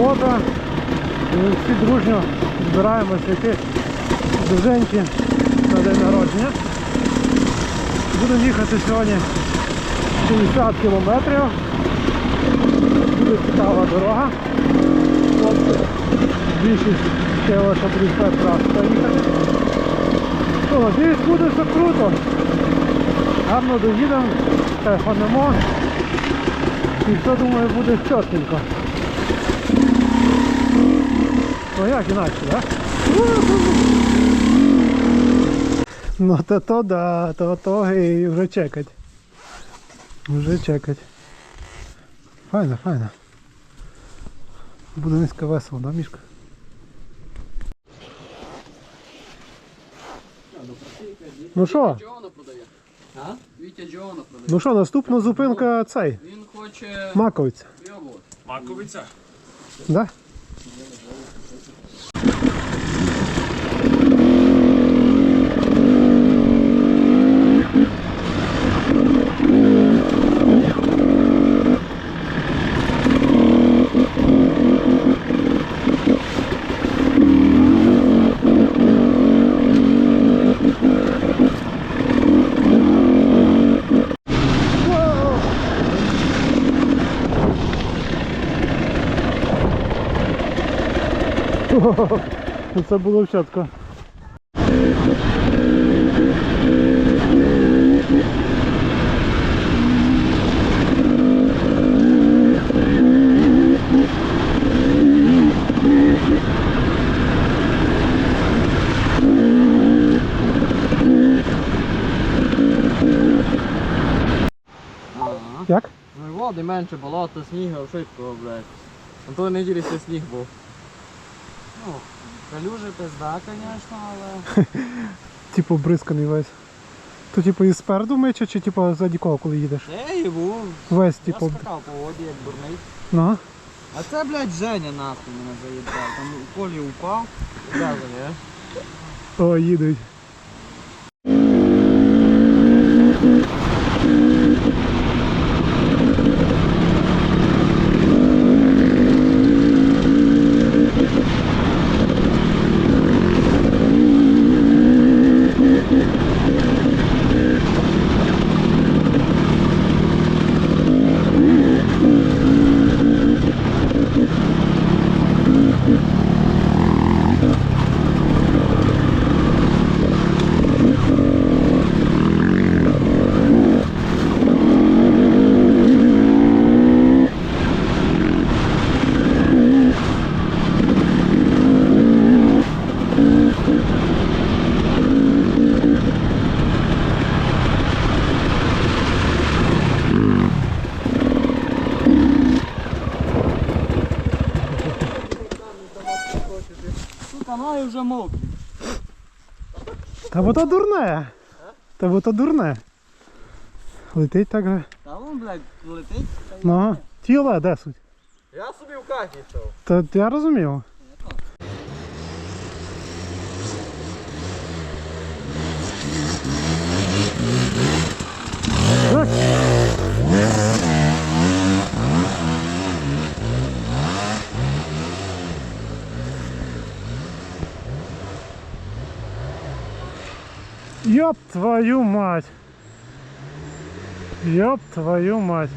субота. І всі дружньо збираємося йти до Женьки на день народження. Буду їхати сьогодні 60 кілометрів. Буде цікава дорога. Більшість сказала, що будуть перший раз поїхати. Надіюсь, буде все круто. Гарно доїдемо, кайфанемо. І все, думаю, буде чотненько. Ну як інакше, так? Ну то то да, то то і вже чекать. Вже чекать. Файно, файно. Буде низько весело, да, Мішка? Ну що? А? Вітя Джоана продає. Ну що, наступна зупинка цей. Він хоче Маковиця. Маковиця? Да? Це було. Ага. Як? Ну води менше, болото, снігу, швидко, блядь. На той неділі ще сніг був. Ну, калюжі пизда, звісно, але... Типу бризканий весь. То типу і спереду мече, чи типу ззаді кого, коли їдеш? І був. Весь, Я типу. скакав по воді, як дурний. Ну. А це, блядь, Женя нахуй мене заїбав. Там у полі упав. Каже, а? О, їдуть. Сука, ноги вже мокрі. Та бо то дурне. Та бо то дурне. Летить так же. Та вон, блядь, летить. та й Ну, ні. тіле де суть. Я собі в хаті йшов. Та я розумів. Ёб твою мать! Ёб твою мать!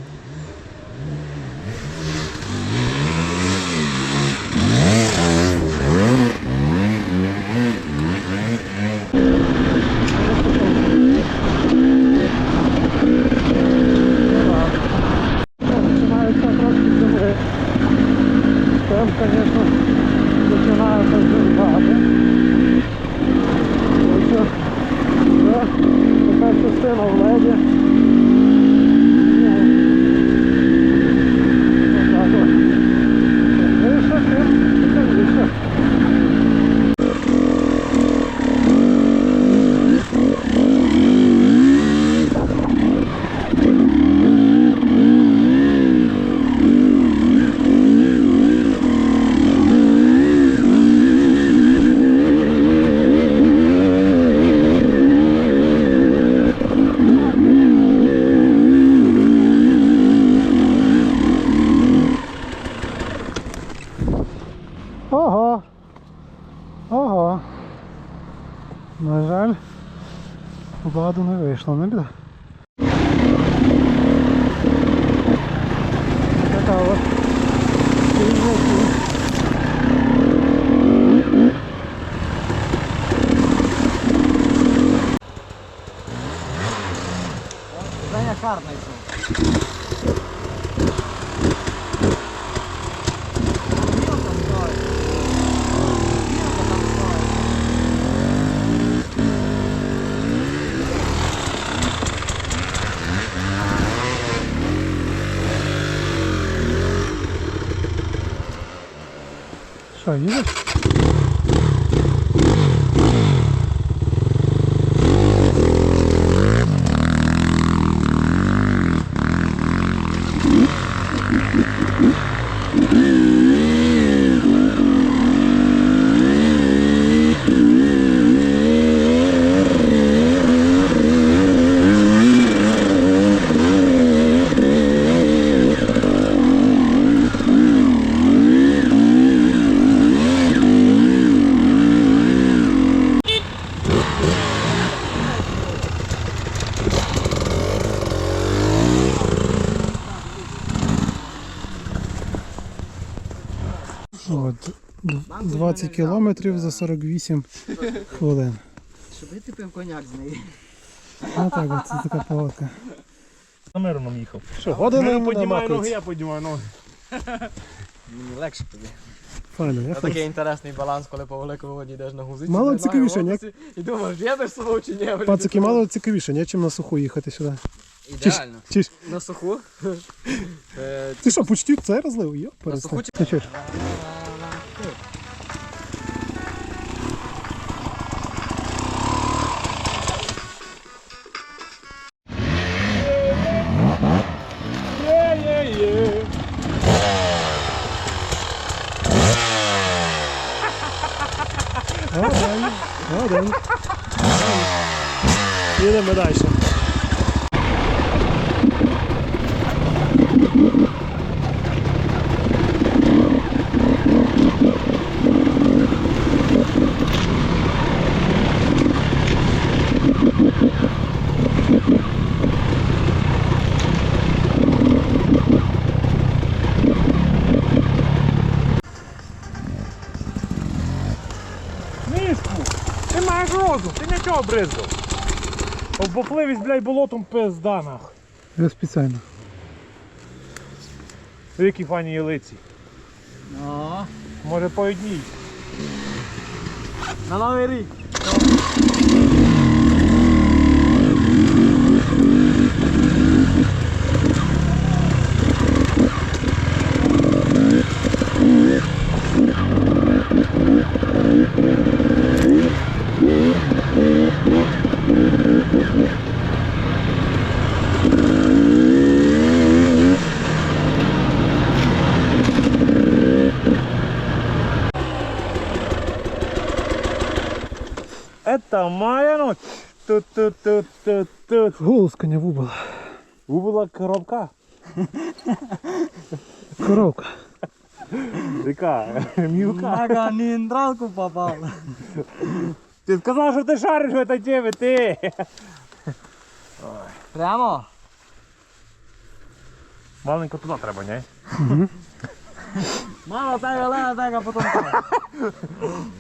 Владу не вийшло, не біда. Така от. Стрільники. Женя isso aí, velho. 20 кілометрів за 48 хвилин. Щоб ти пив коняк з неї. Ну так, от, це така погодка. На їхав. Що, годили Мене йому піднімає ноги, я піднімаю ноги. Мені легше тобі. Файно, я Це такий інтересний баланс, коли по великому воді йдеш на гузиці. Мало цікавіше, ні? І думаєш, їдеш з собою чи ні? Пацики, мало цікавіше, ні, чим на суху їхати сюди. Чи ж- Ідеально. Чи ж, На суху. Е, ти що, почти це розлив? Йо, На суху чи- Ти чуєш? jedziemy é mais grosso. Tem rozum, ty nie. Обопливість, блядь, болотом пизда нахуй. Я спеціально. Які фані ялиці. Ну, Може по одній. На новий рік. Моя ночь. Тут, тут, тут, тут, тут. Голос коня вубила. Убила коробка. Коровка. Яка? Мілка. Мага, не індралку попав. Ти сказав, що ти шариш в этой темі, ти. Прямо? Маленько туди треба, не? Мало так, але так, а потім так.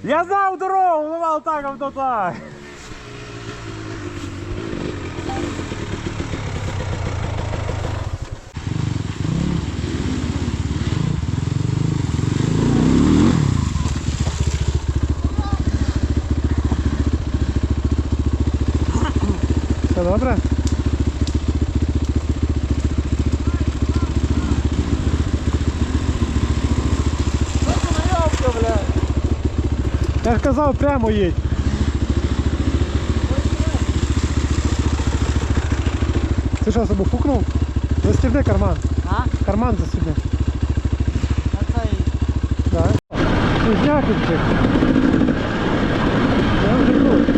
Я знав дорогу, ну мав так, а то так. Все добре? Я ж казав, прямо їдь. Ти що, себе фукнув? Застібни карман. А? Карман застібни. А це і... Так. Кузняківчик. Я вже тут.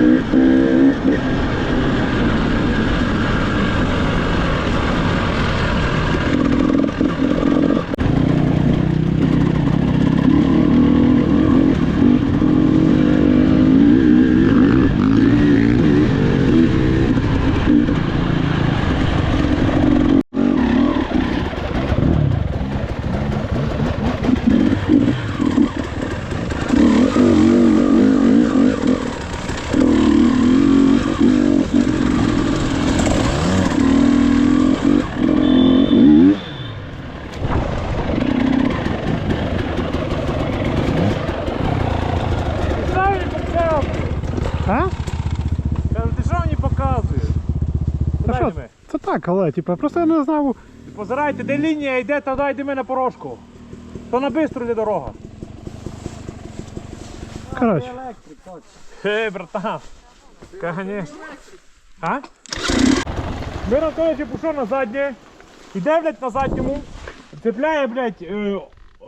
Так, але типу, просто я не знав. Позирайте, де лінія йде, тоді йдемо на порожку. То на бистру йде дорога. Коротше, Електрик, точно. Хе, братан. Конечно. А? Мирон, короче, пішов на заднє. Іде, блядь, на задньому. Цепляє, блядь, е,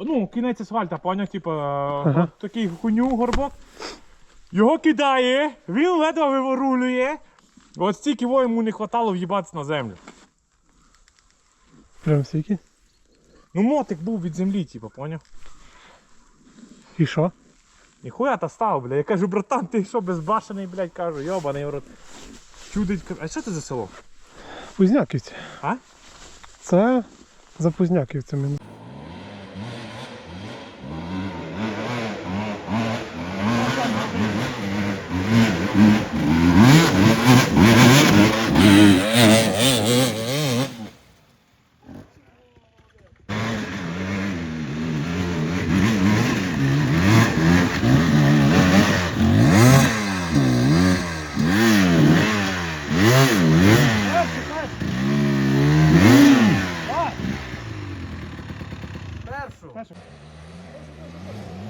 ну, кінець асфальта, поняв, Ага. от такий хуйню горбок. Його кидає, він ледве виворулює. От стільки во йому не хватало в'їбатися на землю. прям стільки. Ну, мотик був від землі, типа, поняв? І що? Ніхуя та став, бля. Я кажу, братан, ти що безбашений, блядь, кажу, йобаний в рот. Чудить. А що це за село? Пузняківці. А? Це за Пузняківцями. Paso. Paso.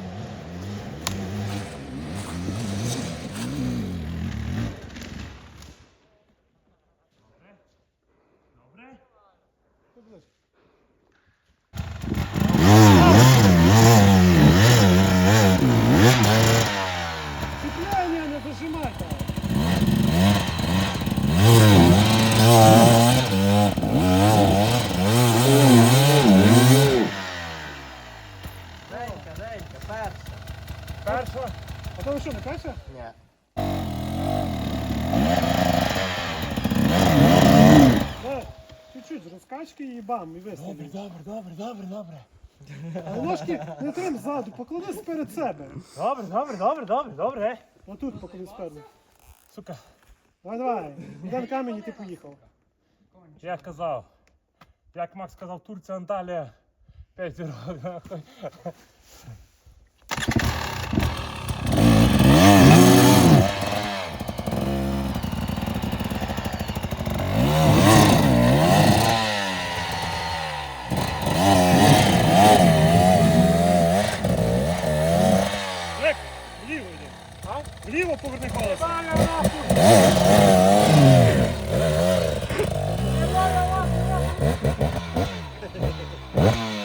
Не ззаду, поклади перед себе. Добре, добре, добре, добре, добре. Отут поклади спереду. Сука, Давай, давай. Один камінь і ти поїхав. я казав. Як Макс сказав, Турція, Анталія. П'ять нахуй. Вліво поверни колесо. Вау.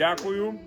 Дякую.